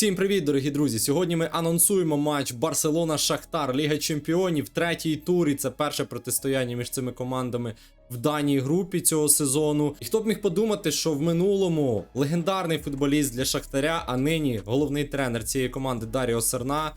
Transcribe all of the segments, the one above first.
Всім привіт, дорогі друзі! Сьогодні ми анонсуємо матч Барселона-Шахтар, Ліга Чемпіонів, третій тур. І це перше протистояння між цими командами в даній групі цього сезону. І хто б міг подумати, що в минулому легендарний футболіст для Шахтаря, а нині головний тренер цієї команди Даріо Серна.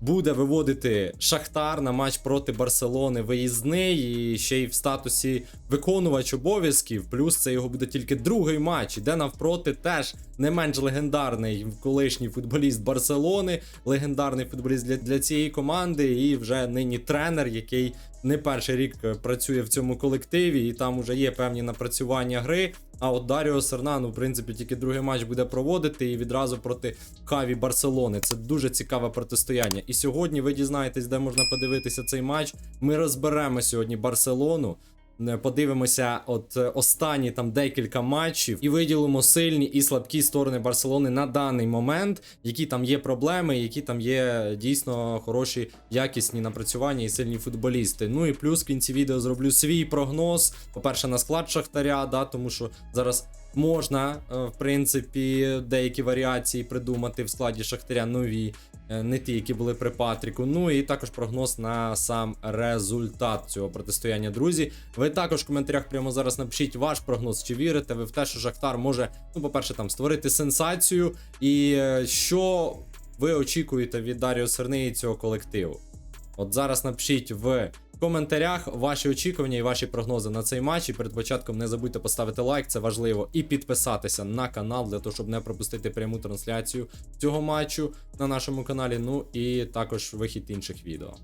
Буде виводити Шахтар на матч проти Барселони виїзний і ще й в статусі виконувач обов'язків. Плюс це його буде тільки другий матч, де навпроти теж не менш легендарний колишній футболіст Барселони, легендарний футболіст для, для цієї команди, і вже нині тренер, який не перший рік е, працює в цьому колективі, і там вже є певні напрацювання гри. А от Даріо Серна, ну, в принципі, тільки другий матч буде проводити і відразу проти Хаві Барселони. Це дуже цікаве протистояння. І сьогодні ви дізнаєтесь, де можна подивитися цей матч. Ми розберемо сьогодні Барселону. Е, Подивимося, от е, останні там декілька матчів, і виділимо сильні і слабкі сторони Барселони на даний момент, які там є проблеми, які там є дійсно хороші, якісні напрацювання і сильні футболісти. Ну і плюс в кінці відео зроблю свій прогноз. По-перше, на склад Шахтаря, да, тому що зараз можна, е, в принципі, деякі варіації придумати в складі Шахтаря нові. Е, Не ті, які були при Патріку. Ну і також прогноз на сам результат цього протистояння, друзі. Ви також в коментарях прямо зараз напишіть ваш прогноз, чи вірите ви в те, що Жахтар може, ну, по-перше, там створити сенсацію, і е, що ви очікуєте від Даріо Серни і цього колективу. От зараз напишіть в коментарях ваші очікування і ваші прогнози на цей матч. І перед початком не забудьте поставити лайк, це важливо, і підписатися на канал для того, щоб не пропустити пряму трансляцію цього матчу на нашому каналі. Ну і також вихід інших відео.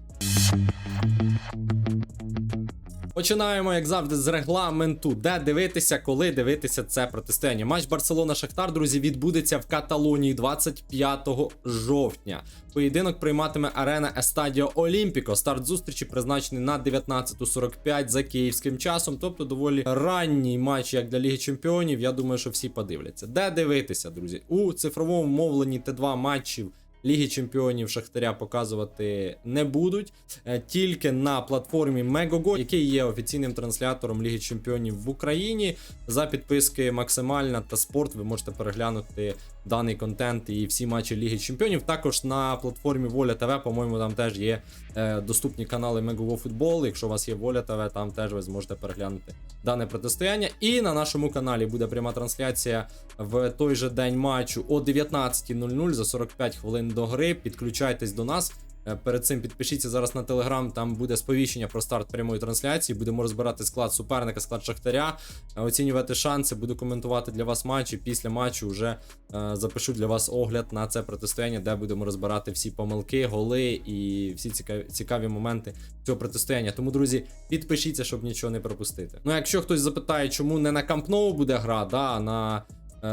Починаємо, як завжди, з регламенту, де дивитися, коли дивитися це протистояння. Матч Барселона-Шахтар, друзі, відбудеться в Каталонії 25 жовтня. Поєдинок прийматиме арена Естадіо Олімпіко. Старт зустрічі призначений на 19.45 за київським часом, тобто доволі ранній матч, як для Ліги Чемпіонів. Я думаю, що всі подивляться. Де дивитися, друзі? У цифровому мовленні Т2 матчів. Ліги Чемпіонів Шахтаря показувати не будуть е, тільки на платформі Megogo, який є офіційним транслятором Ліги Чемпіонів в Україні. За підписки Максимальна та спорт ви можете переглянути даний контент і всі матчі Ліги Чемпіонів. Також на платформі Воля ТВ, по-моєму, там теж є е, доступні канали Megogo Футбол. Якщо у вас є Воля ТВ, там теж ви зможете переглянути дане протистояння. І на нашому каналі буде пряма трансляція в той же день матчу о 19.00 за 45 хвилин до гри. Підключайтесь до нас. Е, Перед цим підпишіться зараз на телеграм, там буде сповіщення про старт прямої трансляції. Будемо розбирати склад суперника, склад Шахтаря, е, оцінювати шанси, буду коментувати для вас матчі. Після матчу вже е, запишу для вас огляд на це протистояння, де будемо розбирати всі помилки, голи і всі цікаві, цікаві моменти цього протистояння. Тому, друзі, підпишіться, щоб нічого не пропустити. Ну, якщо хтось запитає, чому не на Camp Nou буде гра, да, а на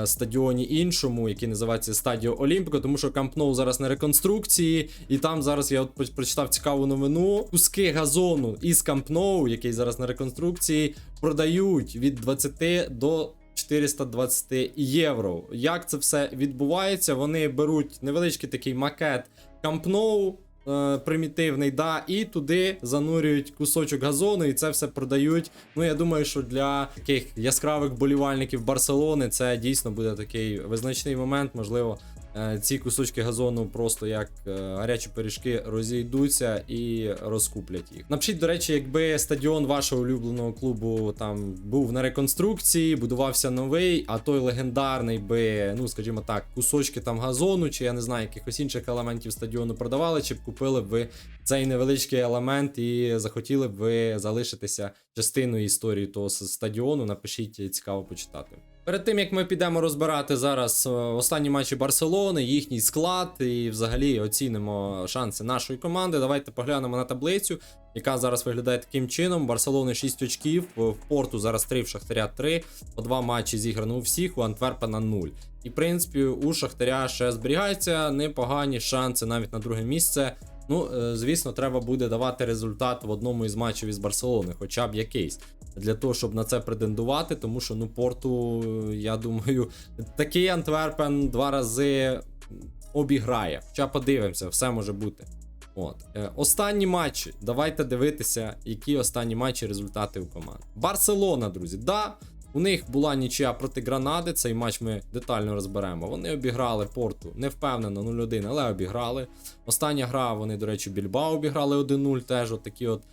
стадіоні іншому, який називається Стадіо Олімпіко, тому що Camp Nou зараз на реконструкції, і там зараз я от прочитав цікаву новину. Куски газону із Camp Nou, який зараз на реконструкції, продають від 20 до 420 євро. Як це все відбувається? Вони беруть невеличкий такий макет Nou, е, примітивний, да, і туди занурюють кусочок газону, і це все продають. Ну, я думаю, що для таких яскравих болівальників Барселони це дійсно буде такий визначний момент. Можливо, ці кусочки газону просто як е, гарячі пиріжки розійдуться і розкуплять їх. Напишіть, до речі, якби стадіон вашого улюбленого клубу там був на реконструкції, будувався новий, а той легендарний би, ну скажімо так, кусочки там газону, чи я не знаю, якихось інших елементів стадіону продавали, чи б купили б ви цей невеличкий елемент і захотіли б ви залишитися частиною історії того стадіону. Напишіть, цікаво почитати. Перед тим як ми підемо розбирати зараз е, останні матчі Барселони, їхній склад і взагалі оцінимо шанси нашої команди. Давайте поглянемо на таблицю, яка зараз виглядає таким чином. Барселони 6 очків, в Порту зараз 3, в Шахтаря 3, по два матчі зіграно у всіх, у Антверпена 0. І в принципі у Шахтаря ще зберігаються непогані шанси навіть на друге місце. Ну, е, звісно, треба буде давати результат в одному із матчів із Барселони, хоча б якийсь. Для того, щоб на це претендувати, тому що ну порту, я думаю, такий Антверпен два рази обіграє. Хоча подивимося, все може бути. От. Е, останні матчі. Давайте дивитися, які останні матчі результати у команд. Барселона, друзі. Да, У них була нічия проти Гранади. Цей матч ми детально розберемо. Вони обіграли порту не впевнено 0-1, але обіграли. Остання гра вони, до речі, Більбао обіграли 1-0. Теж от такі от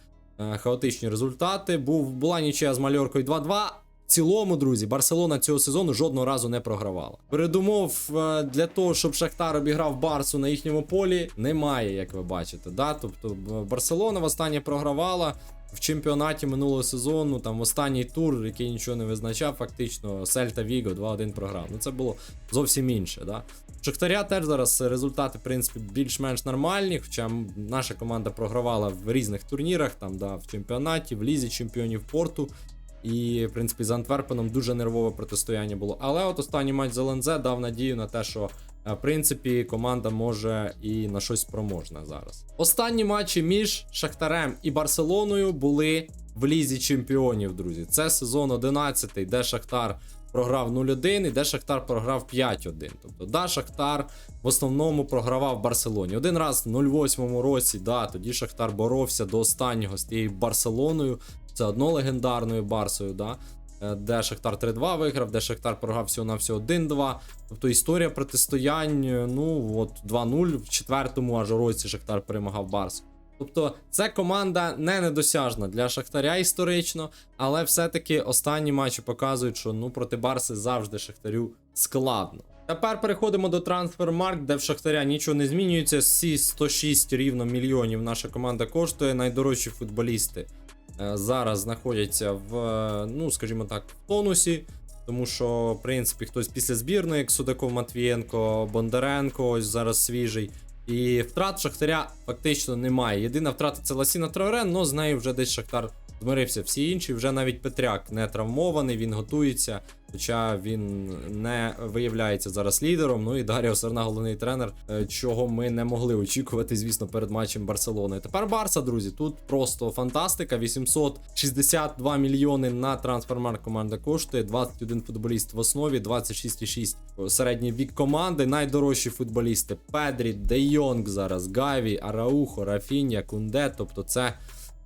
хаотичні результати. Був була нічия з Мальоркою 2-2. В цілому, друзі, Барселона цього сезону жодного разу не програвала. Передумов е, для того, щоб Шахтар обіграв Барсу на їхньому полі, немає, як ви бачите. Да? Тобто Б- Барселона востаннє програвала в чемпіонаті минулого сезону, там останній тур, який нічого не визначав, фактично Сельта Віго 2-1 програв. Ну це було зовсім інше. Да? Шахтаря теж зараз результати, в принципі, більш-менш нормальні. Хоча наша команда програвала в різних турнірах, там, да, в чемпіонаті, в лізі чемпіонів порту. І, в принципі, з Антверпеном дуже нервове протистояння було. Але от останній матч з ЛНЗ дав надію на те, що е, в принципі команда може і на щось спроможна зараз. Останні матчі між Шахтарем і Барселоною були в лізі чемпіонів, друзі. Це сезон 11, де Шахтар програв 0-1 і де Шахтар програв 5-1. Тобто, да, Шахтар в основному програвав Барселоні. Один раз в 08 році, да, тоді Шахтар боровся до останнього з тією Барселоною. Це одно легендарною Барсою, да. е, Де Шахтар 3-2 виграв, де Шахтар програв всього на всього 1-2. Тобто історія протистоянь, е, ну от 2-0 в четвертому аж році Шахтар перемагав Барсу. Тобто це команда не недосяжна для Шахтаря історично, але все-таки останні матчі показують, що ну проти Барси завжди Шахтарю складно. Тепер переходимо до трансфермарк, де в Шахтаря нічого не змінюється. Всі 106 рівно мільйонів наша команда коштує. Найдорожчі футболісти зараз знаходяться в, е, ну скажімо так, в тонусі. Тому що, в принципі, хтось після збірної, як Судаков Матвієнко, Бондаренко, ось зараз свіжий. І втрат Шахтаря фактично немає. Єдина втрата це Ласіна Траорен, але з нею вже десь Шахтар змирився. Всі інші вже навіть Петряк не травмований, він готується. Хоча він не виявляється зараз лідером. Ну і Даріо Серна, головний тренер, е, чого ми не могли очікувати, звісно, перед матчем Барселони. Тепер Барса, друзі, тут просто фантастика. 862 мільйони на трансфермарк команда коштує. 21 футболіст в основі, 26,6 середній вік команди. Найдорожчі футболісти: Педрі, Де Йонг зараз, Гаві, Араухо, Рафіння, Кунде. Тобто, це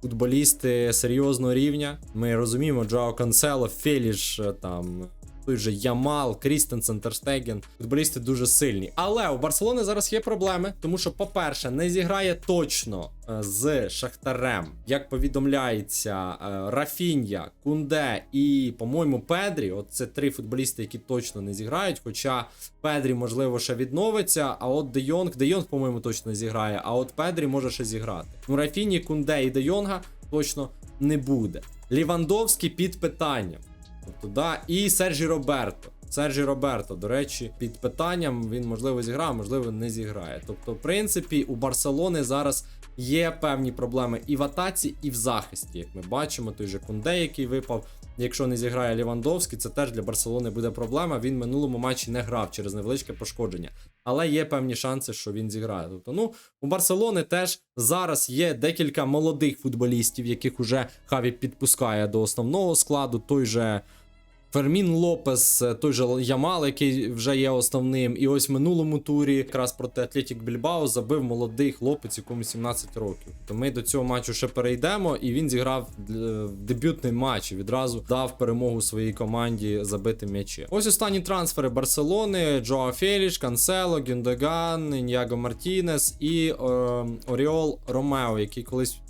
футболісти серйозного рівня. Ми розуміємо, Джао Кансело, Феліш, е, там. Той же Ямал, Крістенсен, Терштеген. Футболісти дуже сильні. Але у Барселони зараз є проблеми, тому що, по-перше, не зіграє точно е, з Шахтарем, як повідомляється, е, Рафінья, Кунде і, по-моєму, Педрі. От це три футболісти, які точно не зіграють. Хоча Педрі, можливо, ще відновиться. А от Де Йонг, Де Йонг, по-моєму, точно зіграє. А от Педрі може ще зіграти. Ну, Рафіні, Кунде і Де Йонга точно не буде. Лівандовський під питанням. Тобто, да, і Сержі Роберто. Сержі Роберто, до речі, під питанням він можливо зіграє, можливо, не зіграє. Тобто, в принципі, у Барселони зараз є певні проблеми і в атаці, і в захисті. Як ми бачимо, той же Кунде, який випав. Якщо не зіграє Лівандовський, це теж для Барселони буде проблема. Він в минулому матчі не грав через невеличке пошкодження. Але є певні шанси, що він зіграє. Тобто, ну, у Барселони теж зараз є декілька молодих футболістів, яких уже Хаві підпускає до основного складу. Той же Фермін Лопес, е, той же Ямал, який вже є основним. І ось в минулому турі, якраз проти Атлетік Більбао, забив молодий хлопець, якому 17 років. То ми до цього матчу ще перейдемо, і він зіграв е, дебютний матч і відразу дав перемогу своїй команді забити м'ячі. Ось останні трансфери Барселони: Джоа Феліш, Кансело, Гюндаган, Іньяго Мартінес і е, Оріол Ромео, який колись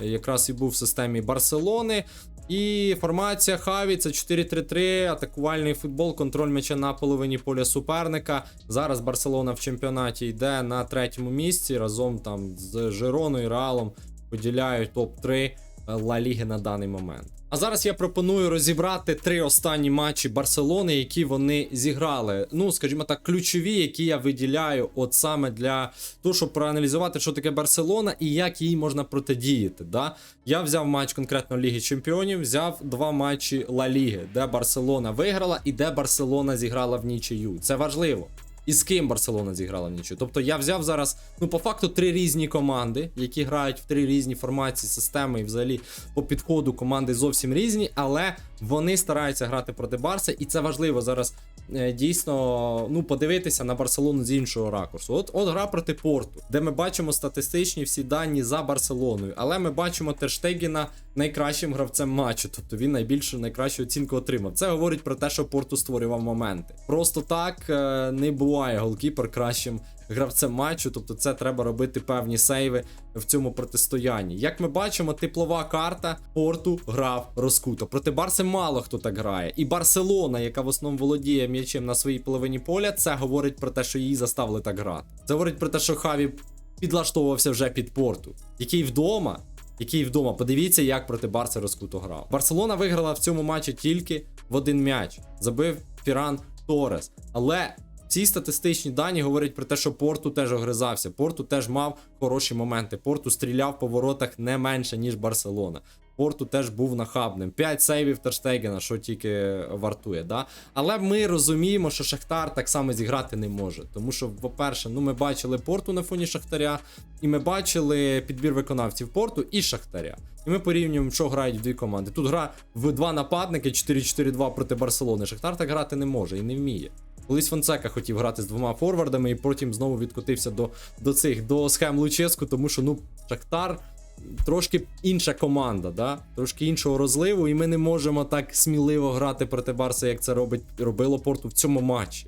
якраз і був в системі Барселони. І формація Хаві це 4-3-3, атакувальний футбол, контроль м'яча на половині поля суперника. Зараз Барселона в чемпіонаті йде на третьому місці разом там з Жироною і Реалом поділяють топ-3 Ла Ліги на даний момент. А зараз я пропоную розібрати три останні матчі Барселони, які вони зіграли. Ну, скажімо так, ключові, які я виділяю, от саме для того, щоб проаналізувати, що таке Барселона і як їй можна протидіяти. Да? Я взяв матч конкретно Ліги Чемпіонів, взяв два матчі Ла Ліги, де Барселона виграла і де Барселона зіграла в нічию. Це важливо. І з ким Барселона зіграла в нічию. Тобто я взяв зараз, ну, по факту, три різні команди, які грають в три різні формації, системи, і взагалі по підходу команди зовсім різні, але вони стараються грати проти Барса, і це важливо зараз е, дійсно ну, подивитися на Барселону з іншого ракурсу. От, от гра проти Порту, де ми бачимо статистичні всі дані за Барселоною, але ми бачимо Терштегіна найкращим гравцем матчу. Тобто він найбільшу найкращу оцінку отримав. Це говорить про те, що Порту створював моменти. Просто так е, не буває голкіпер кращим гравцем матчу. Тобто, це треба робити певні сейви в цьому протистоянні. Як ми бачимо, теплова карта Порту грав розкуто. Проти Барси мало хто так грає. І Барселона, яка в основному володіє м'ячем на своїй половині поля, це говорить про те, що її заставили так грати. Це говорить про те, що Хаві підлаштовувався вже під порту, який вдома. Який вдома, подивіться, як проти Барса розкуто грав. Барселона виграла в цьому матчі тільки в один м'яч. Забив Фіран Торес. Але ці статистичні дані говорять про те, що Порту теж огризався. Порту теж мав хороші моменти. Порту стріляв по воротах не менше, ніж Барселона. Порту теж був нахабним. 5 сейвів Терштегена, що тільки вартує. Да? Але ми розуміємо, що Шахтар так само зіграти не може. Тому що, по-перше, ну ми бачили Порту на фоні Шахтаря, і ми бачили підбір виконавців Порту і Шахтаря. І ми порівнюємо, що грають в дві команди. Тут гра в два нападники 4-4-2 проти Барселони. Шахтар так грати не може і не вміє. Колись Фонсека хотів грати з двома форвардами, і потім знову відкотився до, до цих до схем Луческу, тому що ну Шахтар трошки інша команда, да? трошки іншого розливу, і ми не можемо так сміливо грати проти Барса, як це робить робило Порту в цьому матчі.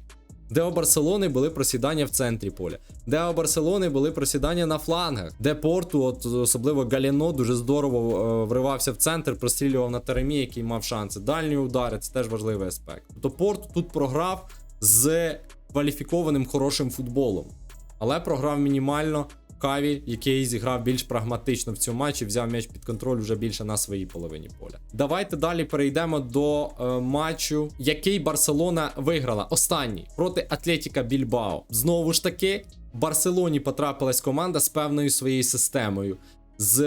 Де у Барселони були просідання в центрі поля, де у Барселони були просідання на флангах, де Порту, от особливо Галіно, дуже здорово е, вривався в центр, прострілював на Теремі, який мав шанси. Дальні удари це теж важливий аспект. Тобто Порту тут програв з кваліфікованим хорошим футболом, але програв мінімально. Каві, який зіграв більш прагматично в цьому матчі, взяв м'яч під контроль вже більше на своїй половині поля. Давайте далі перейдемо до е, матчу, який Барселона виграла. Останній проти Атлетіка Більбао. Знову ж таки, Барселоні потрапилась команда з певною своєю системою. З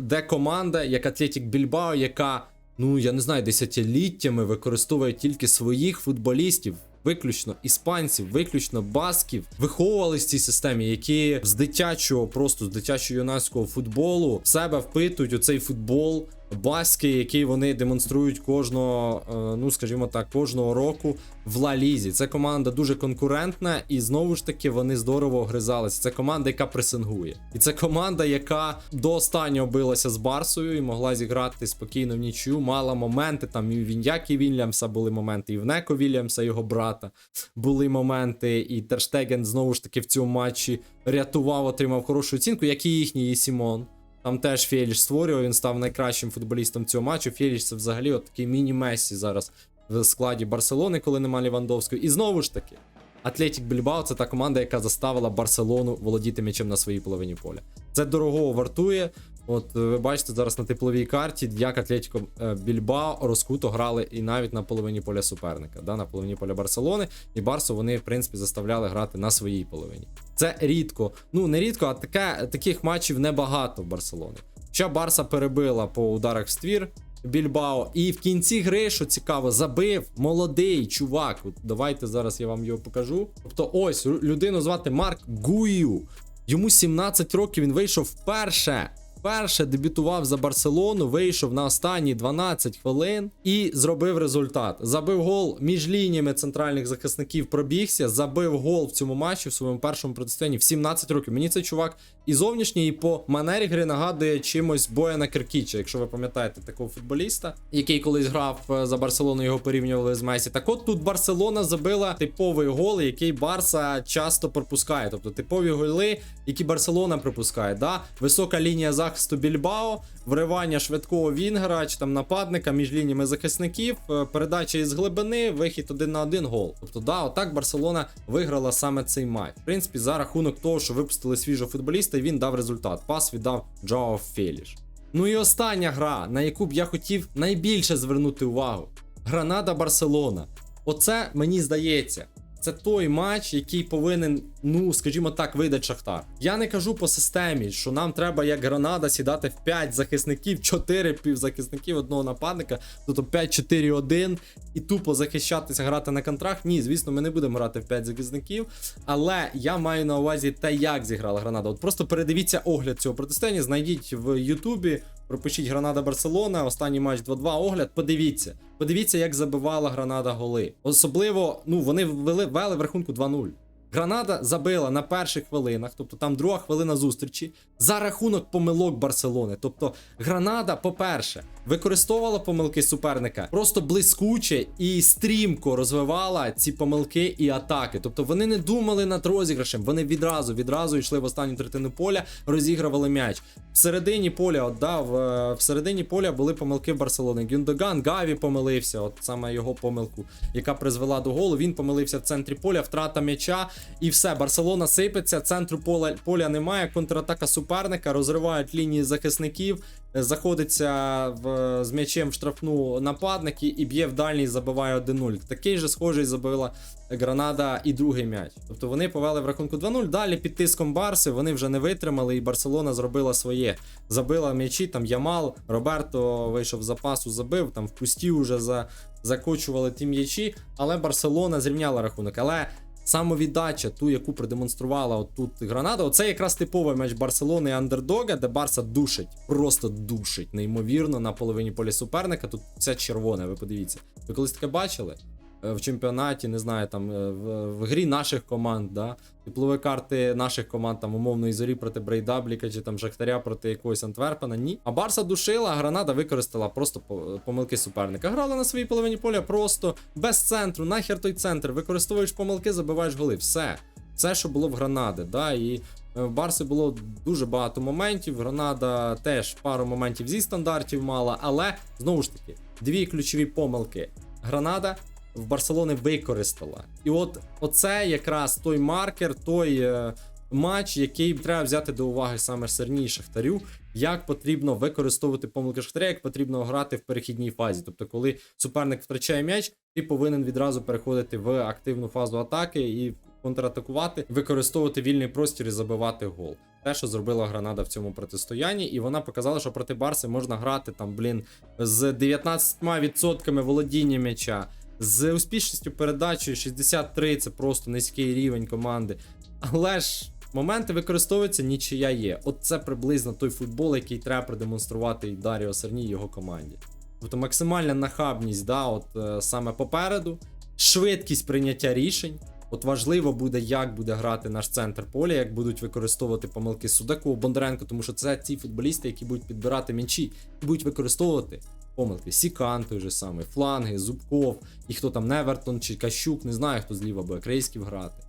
де команда, як Атлетік Більбао, яка, ну я не знаю, десятиліттями використовує тільки своїх футболістів виключно іспанців, виключно басків виховувались в цій системі, які з дитячого, просто з дитячого юнацького футболу в себе впитують у цей футбол. Баски, який вони демонструють кожного, е, ну скажімо так, кожного року в Ла Лізі. Це команда дуже конкурентна, і знову ж таки вони здорово огризалися. Це команда, яка пресингує. І це команда, яка до останнього билася з Барсою і могла зіграти спокійно в нічю. Мала моменти. Там і в Ін'які Вільямса були моменти, і в Неко Вільямса, його брата, були моменти. І Терштеген знову ж таки в цьому матчі рятував, отримав хорошу оцінку, як і їхній і Сімон. Там теж Фєліш створював, він став найкращим футболістом цього матчу. Фєліш це взагалі от такий міні-Мессі зараз в складі Барселони, коли нема Лівандовського. І знову ж таки, Атлетік Більбао це та команда, яка заставила Барселону володіти м'ячем на своїй половині поля. Це дорого вартує. От е, ви бачите зараз на тепловій карті, як Атлетіко е, Більбао розкуто грали і навіть на половині поля суперника, да, на половині поля Барселони. І Барсу вони, в принципі, заставляли грати на своїй половині. Це рідко. Ну, не рідко, а таке, таких матчів небагато в Барселони. Хоча Барса перебила по ударах в ствір Більбао. І в кінці гри, що цікаво, забив молодий чувак. От давайте зараз я вам його покажу. Тобто, ось людину звати Марк Гую. Йому 17 років він вийшов вперше. Вперше дебютував за Барселону, вийшов на останні 12 хвилин і зробив результат. Забив гол між лініями центральних захисників, пробігся, забив гол в цьому матчі в своєму першому протистоянні в 17 років. Мені цей чувак і зовнішній, і по манері гри нагадує чимось Бояна Киркіча, якщо ви пам'ятаєте такого футболіста, який колись грав е, за Барселону, його порівнювали з Месі. Так от тут Барселона забила типовий гол, який Барса часто пропускає. Тобто типові голи, які Барселона пропускає. Да? Висока лінія захисту Більбао, вривання швидкого Вінгера чи там нападника між лініями захисників, е, передача із глибини, вихід один на один гол. Тобто, да, отак Барселона виграла саме цей матч. В принципі, за рахунок того, що випустили свіжого футболіста, він дав результат. Пас віддав Джоао Феліш. Ну і остання гра, на яку б я хотів найбільше звернути увагу: Гранада Барселона. Оце мені здається. Це той матч, який повинен, ну скажімо так, видати Шахтар. Я не кажу по системі, що нам треба як гранада сідати в 5 захисників, 4 півзахисників одного нападника, тобто 5-4-1 і тупо захищатися, грати на контракт. Ні, звісно, ми не будемо грати в 5 захисників. Але я маю на увазі те, як зіграла гранада. От просто передивіться огляд цього протистояння, знайдіть в Ютубі. Пропишіть Гранада Барселона, останній матч 2-2 огляд. Подивіться. Подивіться, як забивала Гранада голи. Особливо, ну, вони вели, вели в рахунку 2-0. Гранада забила на перших хвилинах, тобто там друга хвилина зустрічі, за рахунок помилок Барселони. Тобто Гранада, по-перше, використовувала помилки суперника просто блискуче і стрімко розвивала ці помилки і атаки. Тобто вони не думали над розіграшем, вони відразу відразу йшли в останню третину поля, розігрували м'яч. В середині поля, от, да, в, в середині поля були помилки Барселони. Гюндоган, Гаві помилився, от саме його помилку, яка призвела до голу. Він помилився в центрі поля, втрата м'яча, і все. Барселона сипеться, центру поля, поля немає. Контратака суперника, розривають лінії захисників. Заходиться в, з м'ячем в штрафну нападники і б'є в дальній, забиває 1-0. Такий же схожий забила Гранада і другий м'яч. Тобто вони повели в рахунку 2-0. Далі під тиском Барси вони вже не витримали, і Барселона зробила своє. Забила м'ячі, там Ямал, Роберто вийшов з запасу, забив, там в пусті вже за, закочували ті м'ячі, але Барселона зрівняла рахунок. Але самовіддача, ту, яку продемонструвала от тут Гранада, оце якраз типовий матч Барселони і Андердога, де Барса душить, просто душить, неймовірно, на половині поля суперника. Тут вся червона, ви подивіться. Ви колись таке бачили? Е, В чемпіонаті, не знаю, там е, в, в грі наших команд, да, теплові карти наших команд, там умовної зорі проти Брейдабліка чи там Шахтаря проти якогось Антверпена. Ні. А Барса душила, Гранада використала просто помилки суперника. Грала на своїй половині поля просто без центру, нахер той центр. Використовуєш помилки, забиваєш голи. Все. Все, що було в Гранади. Да, і е, в Барси було дуже багато моментів. Гранада теж пару моментів зі стандартів мала, але знову ж таки, дві ключові помилки. Гранада в Барселони використала. І от оце якраз той маркер, той е, матч, який треба взяти до уваги саме Серні і Шахтарю, як потрібно використовувати помилки Шахтаря, як потрібно грати в перехідній фазі. Тобто, коли суперник втрачає м'яч, ти повинен відразу переходити в активну фазу атаки і контратакувати, використовувати вільний простір і забивати гол. Те, що зробила Гранада в цьому протистоянні, і вона показала, що проти Барси можна грати там, блін, з 19% володіння м'яча, з успішністю передачі 63 це просто низький рівень команди. Але ж моменти використовуються, нічия є. От це приблизно той футбол, який треба продемонструвати і Даріо Серні і його команді. Тобто максимальна нахабність, да, от е, саме попереду, швидкість прийняття рішень. От важливо буде, як буде грати наш центр поля, як будуть використовувати помилки Судакова, Бондаренко, тому що це ті футболісти, які будуть підбирати м'ячі і будуть використовувати помилки. Сікан той же самий, фланги, Зубков, і хто там Невертон чи Кащук, не знаю, хто зліва буде Крейськів грати.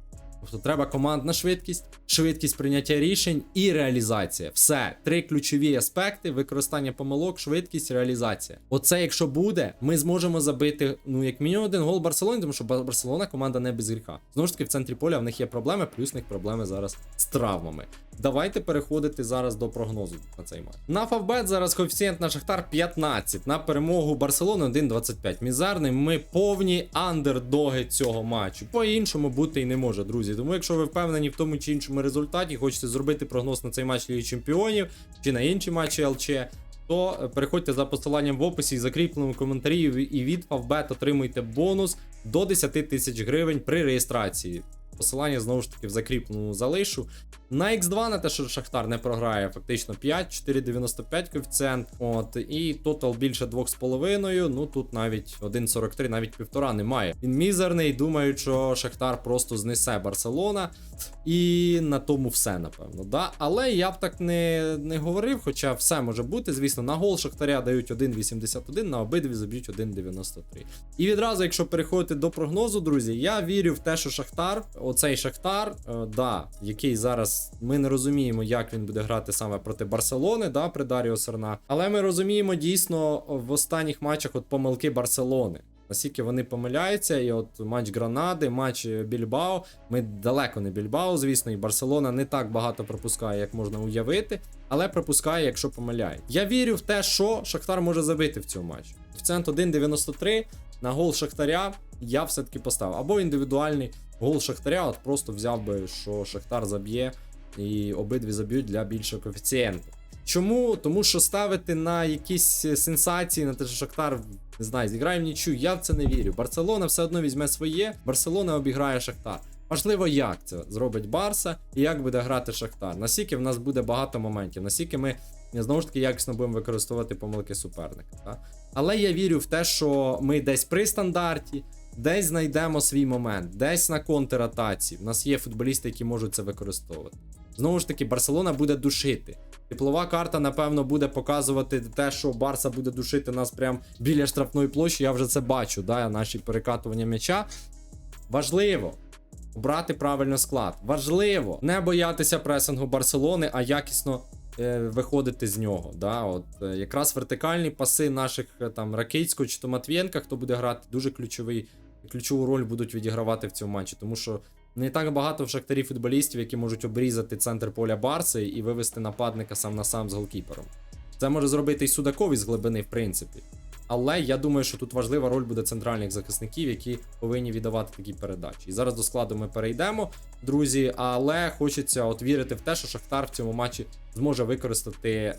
Тобто треба командна швидкість, швидкість прийняття рішень і реалізація. Все, три ключові аспекти: використання помилок, швидкість, реалізація. Оце, якщо буде, ми зможемо забити ну як мінімум один гол Барселоні, тому що Барселона команда не без гріха. Знову ж таки, в центрі поля в них є проблеми, плюс в них проблеми зараз з травмами. Давайте переходити зараз до прогнозу на цей матч. На Фавбет зараз коефіцієнт на Шахтар 15, на перемогу Барселони 1,25. Мізерний. Ми повні андердоги цього матчу. По-іншому бути і не може, друзі. Тому, якщо ви впевнені в тому чи іншому результаті, хочете зробити прогноз на цей матч Ліги Чемпіонів чи на інші матчі ЛЧ. То е, переходьте за посиланням в описі і закріпленому коментарі, і від Favbet отримуйте бонус до 10 тисяч гривень при реєстрації. Посилання знову ж таки в закріпленому залишу. На X2 на те, що Шахтар не програє, фактично 5, 4,95 коефіцієнт. От, і тотал більше 2,5. Ну тут навіть 1,43, навіть півтора немає. Він мізерний. Думаю, що Шахтар просто знесе Барселона. І на тому все, напевно. Да? Але я б так не, не говорив, хоча все може бути. Звісно, на гол Шахтаря дають 1,81, на обидві заб'ють 1,93. І відразу, якщо переходити до прогнозу, друзі, я вірю в те, що Шахтар, оцей Шахтар, е, да, який зараз ми не розуміємо, як він буде грати саме проти Барселони, да, при Даріо Серна. Але ми розуміємо дійсно в останніх матчах от помилки Барселони. Наскільки вони помиляються, і от матч Гранади, матч Більбао. Ми далеко не Більбао, звісно, і Барселона не так багато пропускає, як можна уявити, але пропускає, якщо помиляє. Я вірю в те, що Шахтар може забити в цьому матчі. Коефіцієнт 1,93 на гол Шахтаря я все-таки поставив. Або індивідуальний гол Шахтаря, от просто взяв би, що Шахтар заб'є і обидві заб'ють для більшого коефіцієнту. Чому? Тому що ставити на якісь сенсації, на те, що Шахтар не знаю, зіграє в нічю, я в це не вірю. Барселона все одно візьме своє, Барселона обіграє Шахтар. Важливо, як це зробить Барса і як буде грати Шахтар. Наскільки в нас буде багато моментів, наскільки ми знову ж таки якісно будемо використовувати помилки суперника. Так? Але я вірю в те, що ми десь при стандарті, десь знайдемо свій момент, десь на контратаці. У нас є футболісти, які можуть це використовувати. Знову ж таки, Барселона буде душити. Теплова карта, напевно, буде показувати те, що Барса буде душити нас прямо біля штрафної площі. Я вже це бачу, да, наші перекатування м'яча. Важливо обрати правильно склад. Важливо не боятися пресингу Барселони, а якісно е, виходити з нього. Да? От, е, якраз вертикальні паси наших е, там Ракицького чи то Матвієнка, хто буде грати, дуже ключовий, ключову роль будуть відігравати в цьому матчі, тому що. Не так багато в шахтарі футболістів, які можуть обрізати центр поля Барси і вивести нападника сам на сам з голкіпером. Це може зробити і Судаков із глибини, в принципі. Але я думаю, що тут важлива роль буде центральних захисників, які повинні віддавати такі передачі. І зараз до складу ми перейдемо, друзі. Але хочеться от вірити в те, що Шахтар в цьому матчі зможе використати е,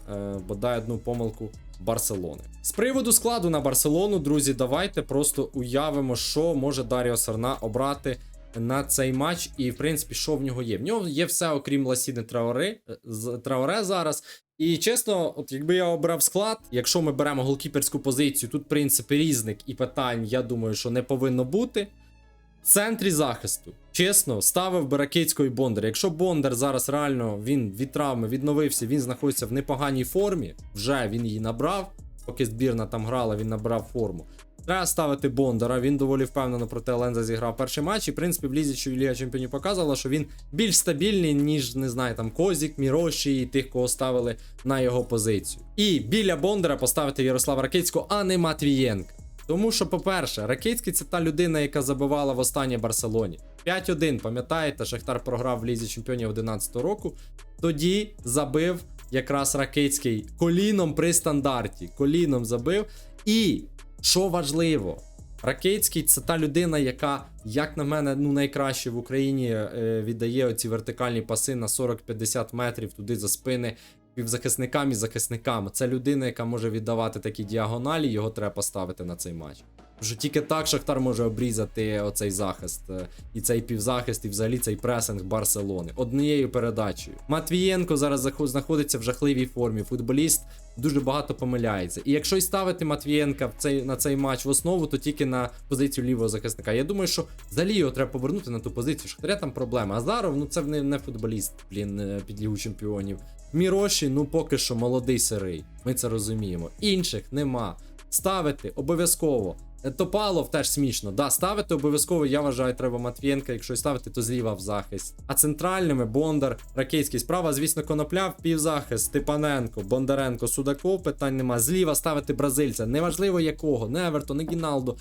бодай одну помилку Барселони. З приводу складу на Барселону, друзі, давайте просто уявимо, що може Даріо Сарна обрати на цей матч, і в принципі, що в нього є. В нього є все, окрім Ласіни Траоре, з- Траоре зараз. І чесно, от якби я обрав склад, якщо ми беремо голкіперську позицію, тут, в принципі, різник і питань, я думаю, що не повинно бути. В центрі захисту, чесно, ставив би Ракицького і Бондар. Якщо Бондар зараз реально він від травми відновився, він знаходиться в непоганій формі, вже він її набрав. Поки збірна там грала, він набрав форму. Треба ставити Бондара. Він доволі впевнено проти Ленза зіграв перший матч. І в принципі в Лізі що Ліга Чемпіонів показувала, що він більш стабільний, ніж не знаю, там Козік, Міроші і тих, кого ставили на його позицію. І біля Бондара поставити Ярослава Ракицького, а не Матвієнка. Тому що, по-перше, Ракицький це та людина, яка забивала в останній Барселоні. 5-1, пам'ятаєте, Шахтар програв в Лізі Чемпіонів 11 року. Тоді забив якраз Ракицький коліном при стандарті. Коліном забив. І що важливо, Ракицький це та людина, яка, як на мене, ну найкраще в Україні е, віддає оці вертикальні паси на 40-50 метрів туди за спини півзахисникам і захисникам. Це людина, яка може віддавати такі діагоналі, його треба поставити на цей матч. Що тільки так Шахтар може обрізати оцей захист, е, і цей півзахист, і взагалі цей пресинг Барселони однією передачею. Матвієнко зараз знаходиться в жахливій формі. Футболіст дуже багато помиляється. І якщо й ставити Матвієнка в цей, на цей матч в основу, то тільки на позицію лівого захисника. Я думаю, що взагалі його треба повернути на ту позицію. Шахтаря там проблема. Азаров, ну це не, не футболіст, блін, е, під лігу чемпіонів. Міроші, ну поки що молодий сирий. Ми це розуміємо. Інших нема. Ставити обов'язково. Е, Топалов теж смішно. Да, ставити обов'язково, я вважаю, треба Матвієнка. Якщо й ставити, то зліва в захист. А центральними Бондар, Ракейський справа, звісно, конопля в півзахист, Степаненко, Бондаренко, Судаков, питань нема. Зліва ставити бразильця. Неважливо якого, не Еверто, не Гіналдо.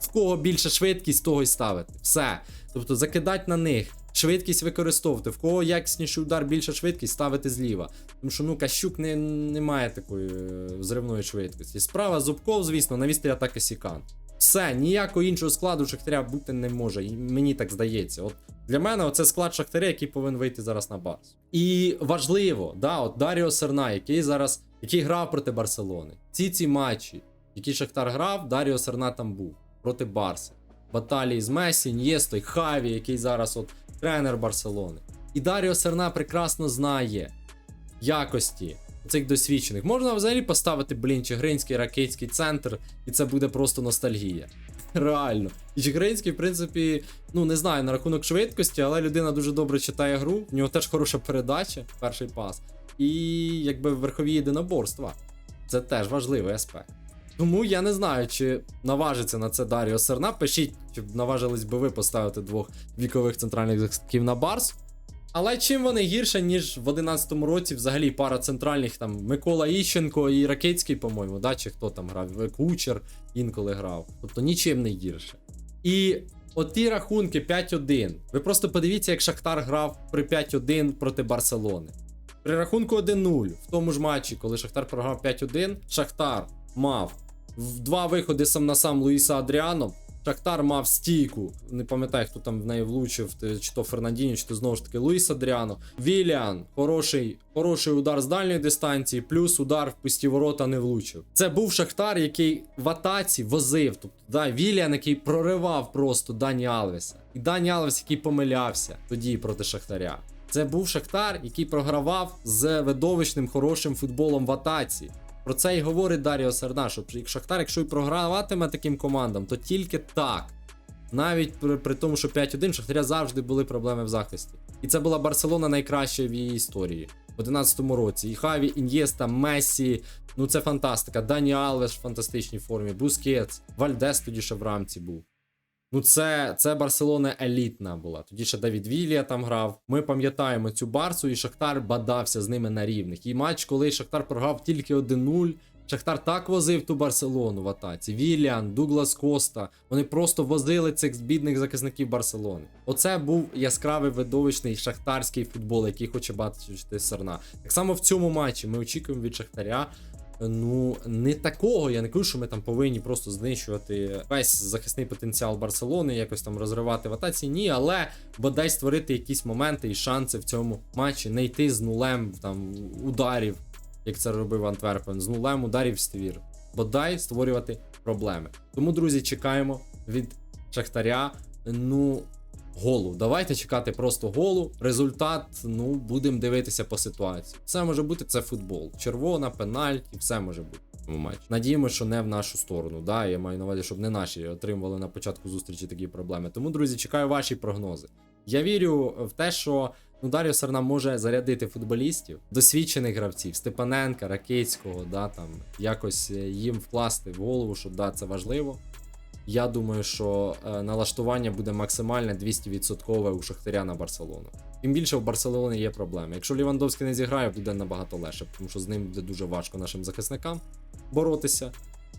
В кого більше швидкість, того й ставити. Все. Тобто закидати на них, швидкість використовувати. В кого якісніший удар, більша швидкість, ставити зліва. Тому що ну Кащук не, не має такої е, взривної швидкості. Справа Зубков, звісно, на вістрі атаки Сікан. Все, ніякого іншого складу Шахтаря бути не може. І мені так здається. От для мене оце склад Шахтаря, який повинен вийти зараз на Барс. І важливо, да, от Даріо Серна, який зараз який грав проти Барселони. Ці ці матчі, які Шахтар грав, Даріо Серна там був проти Барси. Баталії з Месі, Нєстой, Хаві, який зараз от тренер Барселони. І Даріо Серна прекрасно знає якості цих досвідчених. Можна взагалі поставити, блін, Чигиринський, Ракетський центр, і це буде просто ностальгія. Реально. І Чигиринський, в принципі, ну не знаю на рахунок швидкості, але людина дуже добре читає гру. В нього теж хороша передача, перший пас. І якби верхові єдиноборства. Це теж важливий аспект. Тому я не знаю, чи наважиться на це Даріо Серна. Пишіть, чи наважились би ви поставити двох вікових центральних захисників на Барс. Але чим вони гірше, ніж в 11-му році взагалі пара центральних там Микола Іщенко і Ракицький, по-моєму, да, чи хто там грав, Кучер інколи грав. Тобто нічим не гірше. І оті рахунки 5-1. Ви просто подивіться, як Шахтар грав при 5-1 проти Барселони. При рахунку 1-0 в тому ж матчі, коли Шахтар програв 5-1, Шахтар мав в два виходи сам на сам Луїса Адріано. Шахтар мав стійку. Не пам'ятаю, хто там в неї влучив, ти- чи то Фернандіні, чи то знову ж таки Луїс Адріано. Віліан, хороший, хороший удар з дальньої дистанції, плюс удар в пусті ворота не влучив. Це був Шахтар, який в атаці возив. Тобто, да, Віліан, який проривав просто Дані Алвеса. І Дані Алвес, який помилявся тоді проти Шахтаря. Це був Шахтар, який програвав з видовищним хорошим футболом в атаці. Про це і говорить Даріо Сарда, що Шахтар, якщо й програватиме таким командам, то тільки так. Навіть при, при тому, що 5-1, Шахтаря завжди були проблеми в захисті. І це була Барселона найкраща в її історії. В 11-му році. І Хаві, Ін'єста, Месі. Ну це фантастика. Дані Алвеш в фантастичній формі, Бускетс, Вальдес тоді ще в рамці був. Ну, це, це Барселона елітна була. Тоді ще Давід Вілія там грав. Ми пам'ятаємо цю Барсу, і Шахтар бадався з ними на рівних. І матч, коли Шахтар програв тільки 1-0. Шахтар так возив ту Барселону в атаці. Віліан, Дуглас Коста. Вони просто возили цих бідних захисників Барселони. Оце був яскравий видовищний шахтарський футбол, який хоче бачити Серна. Так само в цьому матчі ми очікуємо від Шахтаря. Ну, не такого, я не кажу, що ми там повинні просто знищувати весь захисний потенціал Барселони, якось там розривати в атаці. Ні, але бодай створити якісь моменти і шанси в цьому матчі, не йти з нулем там ударів, як це робив Антверпен, з нулем ударів ствір. Бодай створювати проблеми. Тому, друзі, чекаємо від Шахтаря. Ну, голу. Давайте чекати просто голу. Результат, ну, будемо дивитися по ситуації. Все може бути, це футбол. Червона, пенальті, все може бути. цьому. Надіємося, що не в нашу сторону. Да? Я маю на увазі, щоб не наші отримували на початку зустрічі такі проблеми. Тому, друзі, чекаю ваші прогнози. Я вірю в те, що ну, Даріо Сарна може зарядити футболістів, досвідчених гравців, Степаненка, Ракицького, да, там, якось е, їм вкласти в голову, що да, це важливо. Я думаю, що е, налаштування буде максимальне 200% у Шахтаря на Барселону. Тим більше в Барселоні є проблеми. Якщо Лівандовський не зіграє, буде набагато легше, тому що з ним буде дуже важко нашим захисникам боротися.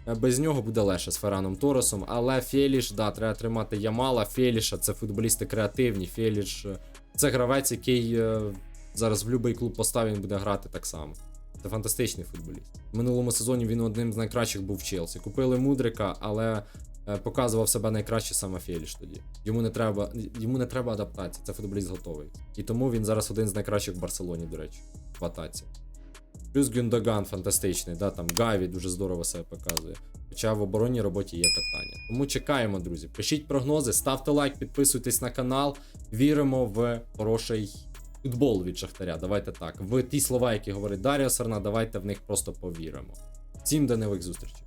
Е, Без нього буде легше з Ферраном Торосом, але Феліш, да, треба тримати Ямала. Феліша це футболісти креативні. Феліш е, це гравець, який зараз в будь-який клуб поставить, він буде грати так само. Це фантастичний футболіст. В минулому сезоні він одним з найкращих був в Челсі. Купили Мудрика, але показував себе найкраще саме Феліш тоді. Йому не треба, йому не треба адаптації, це футболіст готовий. І тому він зараз один з найкращих в Барселоні, до речі, в атаці. Плюс Гюндоган фантастичний, да, там Гаві дуже здорово себе показує. Хоча в оборонній роботі є питання. Тому чекаємо, друзі. Пишіть прогнози, ставте лайк, підписуйтесь на канал. Віримо в хороший футбол від Шахтаря. Давайте так. В ті слова, які говорить Даріо Сарна, давайте в них просто повіримо. Всім до нових зустрічей.